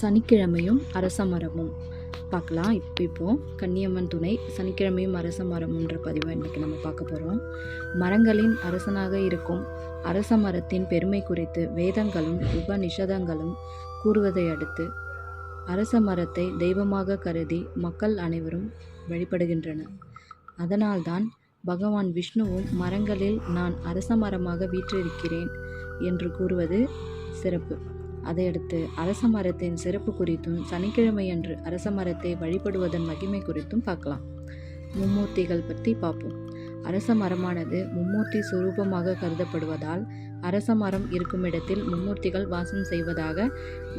சனிக்கிழமையும் அரச மரமும். பார்க்கலாம். இப்போ இப்போ கன்னியம்மன் துணை சனிக்கிழமையும் அரச மரமுன்ற பதிவை இன்றைக்கி நம்ம பார்க்க போகிறோம் மரங்களின் அரசனாக இருக்கும் அரச மரத்தின் பெருமை குறித்து வேதங்களும் உபநிஷதங்களும் கூறுவதை அடுத்து அரச மரத்தை தெய்வமாக கருதி மக்கள் அனைவரும் வழிபடுகின்றனர் அதனால்தான் பகவான் விஷ்ணுவும் மரங்களில் நான் அரச மரமாக வீற்றிருக்கிறேன் என்று கூறுவது சிறப்பு. அதையடுத்து அரச மரத்தின் சிறப்பு குறித்தும் சனிக்கிழமையன்று அரச மரத்தை வழிபடுவதன் மகிமை குறித்தும் பார்க்கலாம். மும்மூர்த்திகள் பற்றி பார்ப்போம். அரச மரமானது மும்மூர்த்தி சுரூபமாக கருதப்படுவதால் அரச மரம் இருக்கும் இடத்தில் மும்மூர்த்திகள் வாசம் செய்வதாக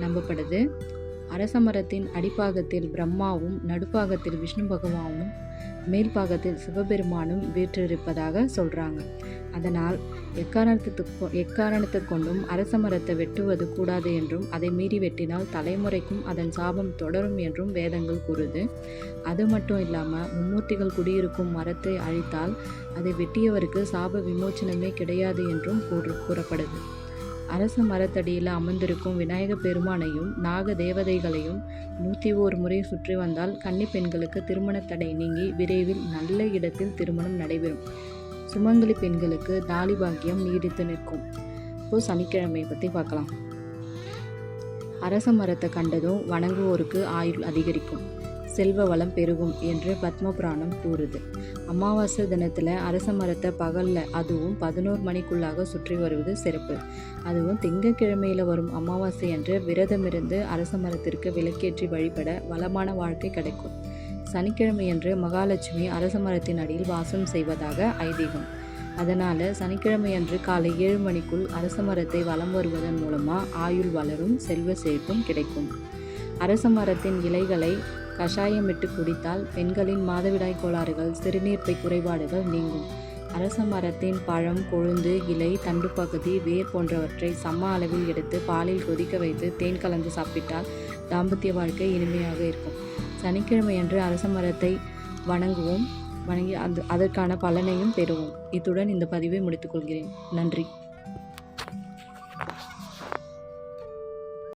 நம்பப்படுது. அரச மரத்தின் அடிப்பாகத்தில் பிரம்மாவும் நடுப்பாகத்தில் விஷ்ணு பகவானும் மேல்பாகத்தில் சிவபெருமானும் வீற்றிருப்பதாக சொல்கிறாங்க அதனால் எக்காரணத்துக்கு எக்காரணத்தை கொண்டும் அரச மரத்தை வெட்டுவது கூடாது என்றும் அதை மீறி வெட்டினால் தலைமுறைக்கும் அதன் சாபம் தொடரும் என்றும் வேதங்கள் கூறுது. அது மட்டும் இல்லாமல் மும்மூர்த்திகள் குடியிருக்கும் மரத்தை அழித்தால் அதை வெட்டியவருக்கு சாப விமோச்சனமே கிடையாது என்றும் கூறு கூறப்படுது. அரச மரத்தடியில் அமர்ந்திருக்கும் விநாயக பெருமானையும் நாக தேவதைகளையும் நூற்றி ஓர் முறை சுற்றி வந்தால் கன்னி பெண்களுக்கு திருமண தடை நீங்கி விரைவில் நல்ல இடத்தில் திருமணம் நடைபெறும். சுமங்கலி பெண்களுக்கு தாலி பாக்கியம் நீடித்து நிற்கும். இப்போ சனிக்கிழமை பற்றி பார்க்கலாம். அரச மரத்தை கண்டதும் வணங்குவோருக்கு ஆயுள் அதிகரிக்கும். செல்வ வளம் பெருகும் என்று பத்ம புராணம் கூறுது. அமாவாசை தினத்தில் அரச மரத்தை பகலில் அதுவும் பதினோரு மணிக்குள்ளாக சுற்றி வருவது சிறப்பு. அதுவும் திங்கக்கிழமையில் வரும் அமாவாசை அன்று விரதமிருந்து அரச மரத்திற்கு விளக்கேற்றி வழிபட வளமான வாழ்க்கை கிடைக்கும். சனிக்கிழமையன்று மகாலட்சுமி அரச மரத்தின் அடியில் வாசம் செய்வதாக ஐதீகம். அதனால் சனிக்கிழமையன்று காலை ஏழு மணிக்குள் அரச மரத்தை வலம் வருவதன் மூலமாக ஆயுள் வளரும் செல்வ சேர்ப்பும் கிடைக்கும். அரச மரத்தின் இலைகளை கஷாயமிட்டு குடித்தால் பெண்களின் மாதவிடாய் கோளாறுகள் சிறுநீர்ப்பை குறைபாடுகள் நீங்கும். அரச மரத்தின் பழம் கொழுந்து இலை தண்டு பகுதி வேர் போன்றவற்றை சம அளவில் எடுத்து பாலில் கொதிக்க வைத்து தேன் கலந்து சாப்பிட்டால் தாம்பத்திய வாழ்க்கை இனிமையாக இருக்கும். சனிக்கிழமையன்று அரச மரத்தை வணங்குவோம். வணங்கி அந்த அதற்கான பலனையும் பெறுவோம். இத்துடன் இந்த பதிவை முடித்துக்கொள்கிறேன் நன்றி.